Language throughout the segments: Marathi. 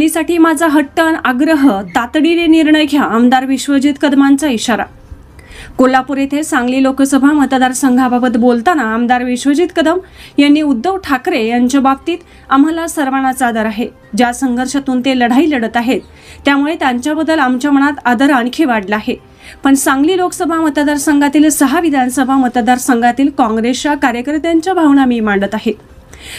सांगलीसाठी माझा हट्ट आग्रह तातडीने निर्णय घ्या आमदार विश्वजित कदमांचा इशारा. कोल्हापूर येथे सांगली लोकसभा मतदारसंघाबाबत बोलताना आमदार विश्वजित कदम यांनी उद्धव ठाकरे यांच्या बाबतीत आम्हाला सर्वांनाच आदर आहे. ज्या संघर्षातून ते लढाई लढत आहेत त्यामुळे त्यांच्याबद्दल आमच्या मनात आदर आणखी वाढला आहे. पण सांगली लोकसभा मतदारसंघातील सहा विधानसभा मतदारसंघातील काँग्रेसच्या कार्यकर्त्यांच्या भावना मी मांडत आहे.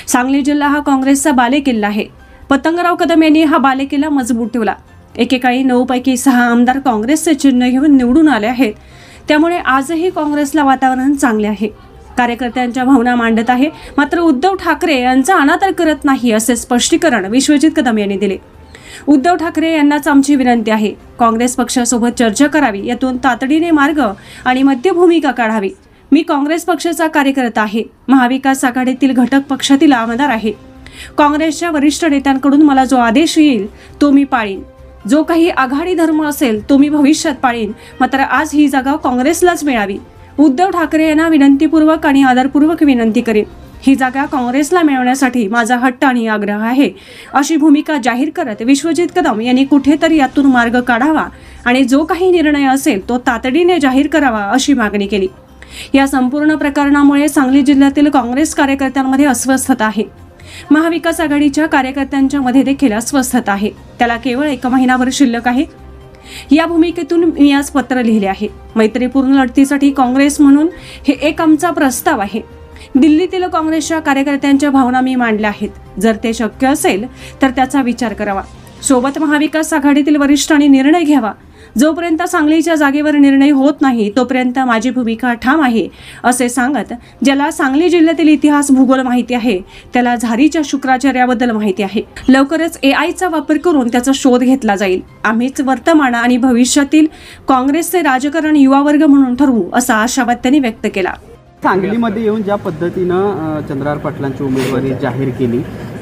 सांगली जिल्हा हा काँग्रेसचा बालेकिल्ला आहे. पतंगराव कदम यांनी हा बालेकिल्ला मजबूत ठेवला. एकेकाळी नऊ पैकी सहा आमदार काँग्रेसचे चिन्ह घेऊन निवडून आले आहेत. त्यामुळे आजही काँग्रेसला वातावरण चांगले आहे. कार्यकर्त्यांच्या भावना मांडत आहे. मात्र उद्धव ठाकरे यांचा अनादर करत नाही असे स्पष्टीकरण विश्वजित कदम यांनी दिले. उद्धव ठाकरे यांनाच आमची विनंती आहे. काँग्रेस पक्षासोबत चर्चा करावी यातून तातडीने मार्ग आणि मध्यभूमिका काढावी. मी काँग्रेस पक्षाचा कार्यकर्ता आहे. महाविकास आघाडीतील घटक पक्षातील आमदार आहे. काँग्रेसच्या वरिष्ठ नेत्यांकडून मला जो आदेश येईल तो मी पाळीन. जो काही आघाडी धर्म असेल तो मी भविष्यात पाळीन. मात्र आज ही जागा काँग्रेसलाच मिळावी. उद्धव ठाकरे यांना विनंतीपूर्वक आणि आदरपूर्वक विनंती करेन. ही जागा काँग्रेसला मिळवण्यासाठी माझा हट्ट आणि आग्रह आहे. अशी भूमिका जाहीर करत विश्वजित कदम यांनी कुठेतरी यातून मार्ग काढावा आणि जो काही निर्णय असेल तो तातडीने जाहीर करावा अशी मागणी केली. या संपूर्ण प्रकरणामुळे सांगली जिल्ह्यातील काँग्रेस कार्यकर्त्यांमध्ये अस्वस्थता आहे. महाविकास आघाडीच्या कार्यकर्त्यांच्या मध्ये देखील अस्वस्थता आहे. त्याला केवळ एक महिनाभर शिल्लक आहे. या भूमिकेतून मी आज पत्र लिहिले आहे. मैत्रीपूर्ण लढतीसाठी काँग्रेस म्हणून हे एक आमचा प्रस्ताव आहे. दिल्लीतील काँग्रेसच्या कार्यकर्त्यांच्या भावना मी मांडल्या आहेत. जर ते शक्य असेल तर त्याचा विचार करावा. सोबत महाविकास आघाडीतील वरिष्ठांनी निर्णय घ्यावा. जोपर्यंत सांगलीच्या जागेवर निर्णय होत नाही तोपर्यंत माझी भूमिका ठाम आहे असे सांगत ज्याला सांगली जिल्ह्यातील इतिहास भूगोल माहिती आहे त्याला झारीच्या शुक्राचार्याबद्दल माहिती आहे. लवकरच ए आयचा वापर करून त्याचा शोध घेतला जाईल. आम्हीच वर्तमान आणि भविष्यातील काँग्रेसचे राजकारण युवा वर्ग म्हणून ठरवू असा आशावाद त्यांनी व्यक्त केला. सांगलीमध्ये येऊन ज्या पद्धतीनं चंद्रार पाटलांची उमेदवारी जाहीर केली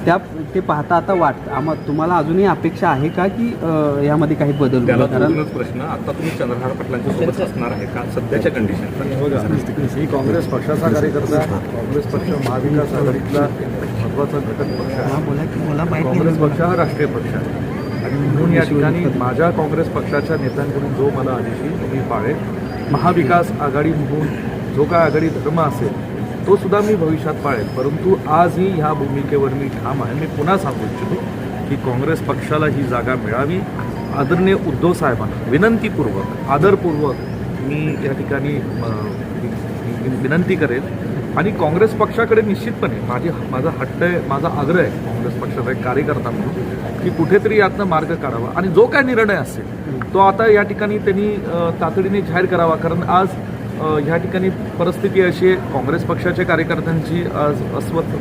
त्या ते पाहता आता वाटतं. आम्हा तुम्हाला अजूनही अपेक्षा आहे का की अ, यामध्ये काही बदल त्याला होईल? कारण दोनच प्रश्न आता तुम्ही चंद्रहार पाटलांच्या सोबत असणार आहे का? सध्याच्या कंडिशन बघा मी काँग्रेस पक्षाचा कार्यकर्ता काँग्रेस पक्ष महाविकास आघाडीतला महत्त्वाचा घटक पक्ष हा, आहे बोला की मला माहिती काँग्रेस पक्ष हा राष्ट्रीय पक्ष आहे. आणि म्हणून या ठिकाणी माझ्या काँग्रेस पक्षाच्या नेत्यांकडून जो मला आदेश येईल तो मी पाळेल महाविकास आघाडी म्हणून जो काय आघाडी धर्म असेल तो सुद्धा मी भविष्यात पाळेल. परंतु आजही ह्या भूमिकेवर मी ठाम आहे. मी पुन्हा सांगू इच्छितो की काँग्रेस पक्षाला ही जागा मिळावी. आदरणीय उद्धव साहेबांना विनंतीपूर्वक आदरपूर्वक मी या ठिकाणी विनंती करेल. आणि काँग्रेस पक्षाकडे निश्चितपणे माझी माझा हट्ट आहे माझा आग्रह आहे काँग्रेस पक्षाचा एक कार्यकर्ता म्हणून की कुठेतरी यातनं मार्ग काढावा. आणि जो काय निर्णय असेल तो आता या ठिकाणी त्यांनी तातडीने जाहीर करावा. कारण आज ह्या ठिकाणी परिस्थिती अशी आहे काँग्रेस पक्षाच्या कार्यकर्त्यांची आज अस्वस्थ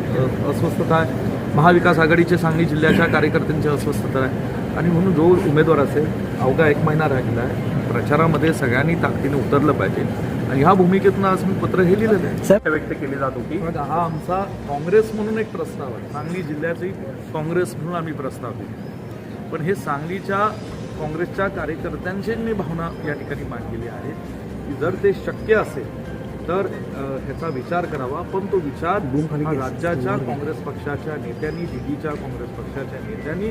अस्वस्थता आहे. महाविकास आघाडीचे सांगली जिल्ह्याच्या कार्यकर्त्यांची अस्वस्थता आहे. आणि म्हणून जो उमेदवार असेल अवघा एक महिना राहिलेला आहे. प्रचारामध्ये सगळ्यांनी ताकदीने उतरलं पाहिजे. आणि ह्या भूमिकेतून आज मी पत्र हे लिहिलेलं आहे. व्यक्त केली जात होती. हा आमचा काँग्रेस म्हणून एक प्रस्ताव आहे. सांगली जिल्ह्याची काँग्रेस म्हणून आम्ही प्रस्ताव दिले पण हे सांगलीच्या काँग्रेसच्या कार्यकर्त्यांची मी भावना या ठिकाणी मांडलेली आहे. की जर ते शक्य असेल तर ह्याचा विचार करावा. पण तो विचार हा राज्याच्या काँग्रेस पक्षाच्या नेत्यांनी दिल्लीच्या काँग्रेस पक्षाच्या नेत्यांनी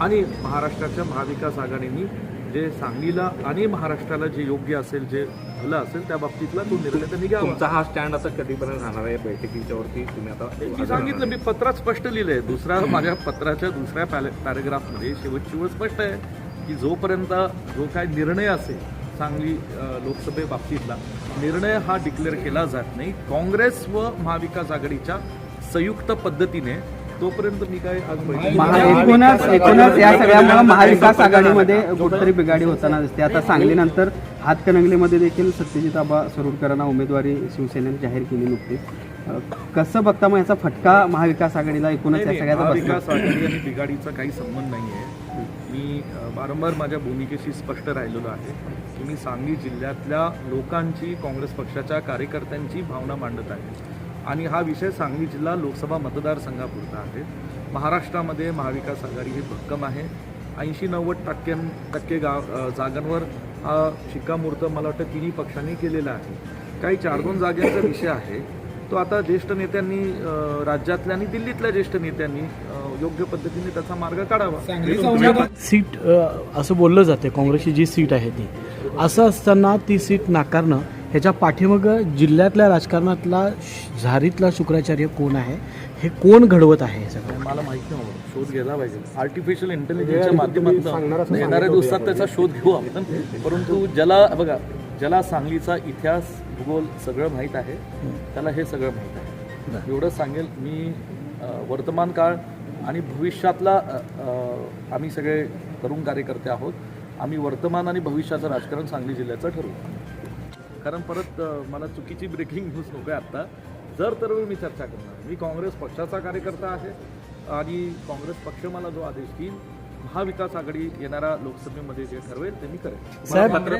आणि महाराष्ट्राच्या महाविकास आघाडीनी जे सांगलीला आणि महाराष्ट्राला जे योग्य असेल जे भलं असेल त्या बाबतीतला तो निर्णय त्यांनी घ्यावा. तुमचा हा स्टँड आता कधीपर्यंत राहणार आहे? बैठकीच्या वरती तुम्ही मी आता सांगितलं मी पत्रात स्पष्ट लिहिलंय. दुसऱ्या माझ्या पत्राच्या दुसऱ्या पॅले पॅरेग्राफमध्ये शेवट शेवट स्पष्ट आहे की जोपर्यंत जो काय निर्णय असेल सांगली लोकसभेबाबतीतला निर्णय हा डिक्लेअर केला जात नाही. काँग्रेस व महाविकास आघाडीच्या संयुक्त पद्धतीने तोपर्यंत मी काय एकूणच एकूणच या सगळ्यामुळे महाविकास आघाडीमध्ये कुठेतरी बिघाडी होताना दिसते. आता सांगलीनंतर हातकणंगलेमध्ये देखील सत्यजित आबा सरोडकरांना उमेदवारी शिवसेनेने जाहीर केली नुकतीच कसं बघता मग याचा फटका महाविकास आघाडीला एकूणच या सगळ्याचा? महाविकास आघाडी आणि बिघाडीचा काही संबंध नाही आहे मी वारंवार माझ्या भूमिकेशी स्पष्ट राहिलेलो आहे. मी सांगली जिल्ह्यातल्या लोकांची काँग्रेस पक्षाच्या कार्यकर्त्यांची भावना मांडत आहे. आणि हा विषय सांगली जिल्हा लोकसभा मतदारसंघापुरता आहे. महाराष्ट्रामध्ये महाविकास आघाडी ही भक्कम आहे. ऐंशी नव्वद टक्क्यां टक्के गाव अ, जागांवर हा शिक्कामोर्तब मला वाटतं तिन्ही पक्षांनी केलेला आहे. काही चार दोन जागांचा विषय आहे. तो आता ज्येष्ठ नेत्यांनी राज्यातल्या आणि दिल्लीतल्या ज्येष्ठ नेत्यांनी योग्य पद्धतीने त्याचा मार्ग काढावा. सीट असं बोललं जाते काँग्रेसची जी सीट आहे ती. असं असताना ती सीट नाकारणं ह्याच्या पाठीमागं जिल्ह्यातल्या राजकारणातला झारीतला शुक्राचार्य कोण आहे? हे कोण घडवत आहे हे सगळं? मला माहीत नाही बाबा. शोध घ्यायला पाहिजे. आर्टिफिशियल इंटेलिजन्सच्या माध्यमातून येणाऱ्या दिवसात त्याचा शोध घेऊ आपण. परंतु ज्याला बघा ज्याला सांगलीचा इतिहास भूगोल सगळं माहीत आहे त्याला हे सगळं माहीत आहे. एवढंच सांगेल मी वर्तमान काळ आणि भविष्यातला आम्ही सगळे तरुण कार्यकर्ते आहोत. आम्ही वर्तमान आणि भविष्याचं राजकारण सांगली जिल्ह्याचं ठरवू. कारण परत मला चुकीची ब्रेकिंग न्यूज नको आहे आत्ता. जर तर मी चर्चा करणार. मी काँग्रेस पक्षाचा कार्यकर्ता आहे आणि काँग्रेस पक्ष मला जो आदेश देईल महाविकास आघाडी येणाऱ्या लोकसभेमध्ये जे ठरवेल ते मी करेन. मात्र